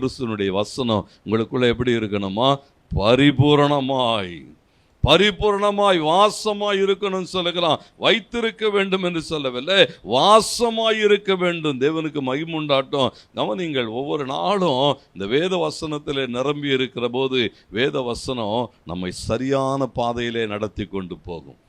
கிறிஸ்துவனுடைய வசனம் உங்களுக்குள்ள எப்படி இருக்கணுமா? பரிபூரணமாய். பரிபூரணமாய் வாசமாய் இருக்கணும்னு சொல்லுகிறான். வைத்திருக்க வேண்டும் என்று சொல்லவில்லை. வாசமாய் இருக்க வேண்டும். தேவனுக்கு மகிமுண்டாட்டம் கவனிங்கள் ஒவ்வொரு நாளும் இந்த வேத வசனத்தில் நிரம்பி இருக்கிற போது வேத வசனம் நம்மை சரியான பாதையிலே நடத்தி கொண்டு போகும்.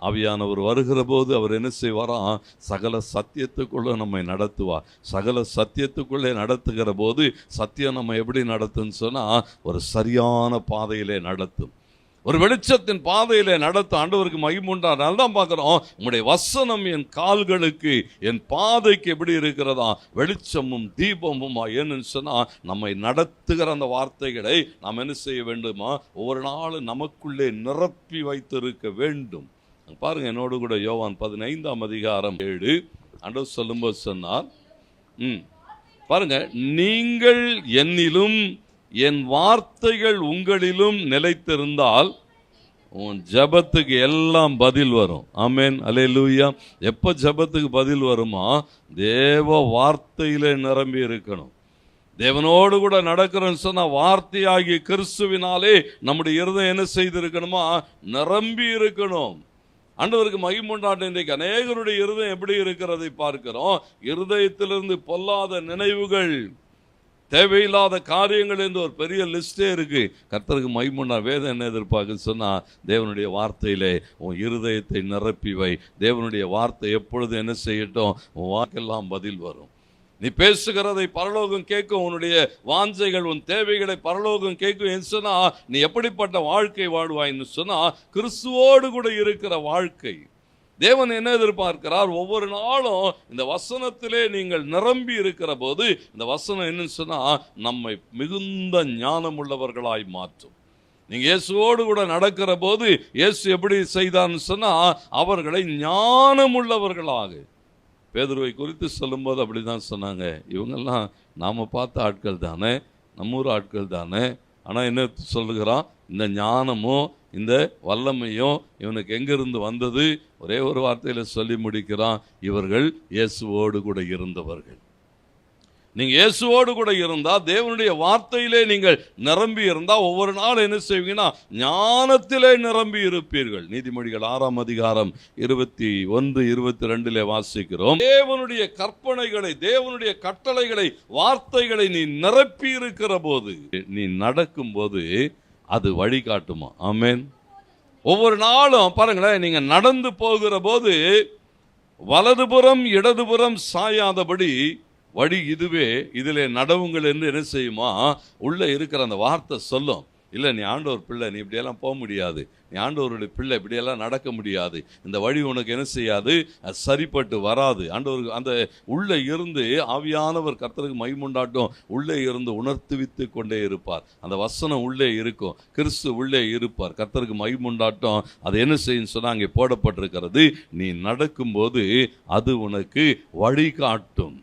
ஆவியானவர் வருகிற போது அவர் என்ன செய்வாராம் சகல சத்தியத்துக்குள்ளே நம்மை நடத்துவார். சகல சத்தியத்துக்குள்ளே நடத்துகிற போது சத்தியம் நம்ம எப்படி நடத்துன்னு சொன்னால் ஒரு சரியான பாதையிலே நடத்தும். ஒரு வெளிச்சத்தின் பாதையில் நடத்த ஆண்டவருக்கு மகிமுண்டா தான் பார்க்குறோம் உங்களுடைய வசனம் என் கால்களுக்கு என் பாதைக்கு எப்படி இருக்கிறதா? வெளிச்சமும் தீபமுமா? ஏன்னு சொன்னால் நம்மை நடத்துகிற அந்த வார்த்தைகளை நாம் என்ன செய்ய வேண்டுமா? ஒவ்வொரு நாளும் நமக்குள்ளே நிரப்பி வைத்திருக்க வேண்டும். பாருங்க என்னோடு கூட யோவான் பதினைந்தாம் அதிகாரம் ஏழு. அண்டர் சொல்லும்போது சொன்னார் ம் பாருங்க நீங்கள் என்னிலும் என் வார்த்தைகள் உங்களிலும் நிலைத்திருந்தால் உன் ஜெபத்துக்கு எல்லாம் பதில் வரும். ஆமேன். அலே லூயா எப்போ ஜெபத்துக்கு பதில் வருமா? தேவ வார்த்தையிலே நிரம்பி இருக்கணும். தேவனோடு கூட நடக்கிறோன்னு சொன்னால் வார்த்தையாகிய கிறிஸ்துவினாலே நம்முடைய இருதயம் என்ன செய்திருக்கணுமா? நிரம்பி இருக்கணும். ஆண்டவருக்கு மகிமுண்டாட்டம் இன்றைக்கு அநேகருடைய இருதயம் எப்படி இருக்கிறதை பார்க்கிறோம். இருதயத்திலிருந்து பொல்லாத நினைவுகள் தேவையில்லாத காரியங்கள் என்று ஒரு பெரிய லிஸ்ட்டே இருக்குது கர்த்தருக்கு மைமுன்னா வேதம் என்ன எதிர்பார்க்குன்னு சொன்னால் தேவனுடைய வார்த்தையிலே உன் இருதயத்தை நிரப்பி வை. தேவனுடைய வார்த்தை எப்பொழுது என்ன செய்யட்டும் உன் வாக்கெல்லாம் பதில் வரும். நீ பேசுகிறதை பரலோகம் கேட்கும் உன்னுடைய வாஞ்சைகள் உன் தேவைகளை பரலோகம் கேட்கும் என்று சொன்னால் நீ எப்படிப்பட்ட வாழ்க்கை வாழ்வாய்ன்னு சொன்னால் கிறிஸ்துவோடு கூட இருக்கிற வாழ்க்கை தேவன் என்ன எதிர்பார்க்கிறார்? ஒவ்வொரு நாளும் இந்த வசனத்திலே நீங்கள் நிரம்பி இருக்கிற போது இந்த வசனம் என்னன்னு சொன்னால் நம்மை மிகுந்த ஞானமுள்ளவர்களாய் மாற்றும். நீங்கள் இயேசுவோடு கூட நடக்கிற போது இயேசு எப்படி செய்தான்னு சொன்னால் அவர்களை ஞானமுள்ளவர்களாக. பேதுருவை குறித்து சொல்லும்போது அப்படி தான் சொன்னாங்க. இவங்கெல்லாம் நாம் பார்த்த ஆட்கள் தானே நம்ம ஊர் ஆட்கள் தானே. ஆனால் என்ன சொல்லுகிறான்? இந்த ஞானமும் இந்த வல்லமையும் இவனுக்கு எங்கிருந்து வந்தது? ஒரே ஒரு வார்த்தையில் சொல்லி முடிக்கிறான். இவர்கள் இயேசுவோடு கூட இருந்தவர்கள். நீங்கள் இயேசுவோடு கூட இருந்தால் தேவனுடைய வார்த்தையிலே நீங்கள் நிரம்பி இருந்தால் ஒவ்வொரு நாள் என்ன செய்வீங்கன்னா ஞானத்திலே நிரம்பி இருப்பீர்கள். நீதிமொழிகள் ஆறாம் அதிகாரம் இருபத்தி ஒன்று இருபத்தி ரெண்டிலே வாசிக்கிறோம். தேவனுடைய கற்பனைகளை தேவனுடைய கட்டளைகளை வார்த்தைகளை நீ நிரப்பி இருக்கிற போது நீ நடக்கும்போது அது வழிகாட்டுமா? ஆமேன். ஒவ்வொரு நாளும் பாருங்களேன் நீங்கள் நடந்து போகிற போது வலதுபுறம் இடதுபுறம் சாயாதபடி வழி இதுவே. இதிலே நடவுங்கள் என்று என்ன செய்யுமா? உள்ளே இருக்கிற அந்த வார்த்தை சொல்லும். இல்லை நீ ஆண்டவர் பிள்ளை நீ இப்படியெல்லாம் போக முடியாது. நீ ஆண்டவருடைய பிள்ளை இப்படியெல்லாம் நடக்க முடியாது. இந்த வழி உனக்கு என்ன செய்யாது? அது சரிப்பட்டு வராது. ஆண்டவருக்கு அந்த உள்ளே இருந்து ஆவியானவர் கர்த்தருக்கு மைமுண்டாட்டும் உள்ளே இருந்து உணர்த்துவித்து கொண்டே இருப்பார். அந்த வசனம் உள்ளே இருக்கும். கிறிஸ்து உள்ளே இருப்பார். கர்த்தருக்கு மைமுண்டாட்டம் அது என்ன செய்யும் சொன்னால் அங்கே போடப்பட்டிருக்கிறது. நீ நடக்கும்போது அது உனக்கு வழிகாட்டும்.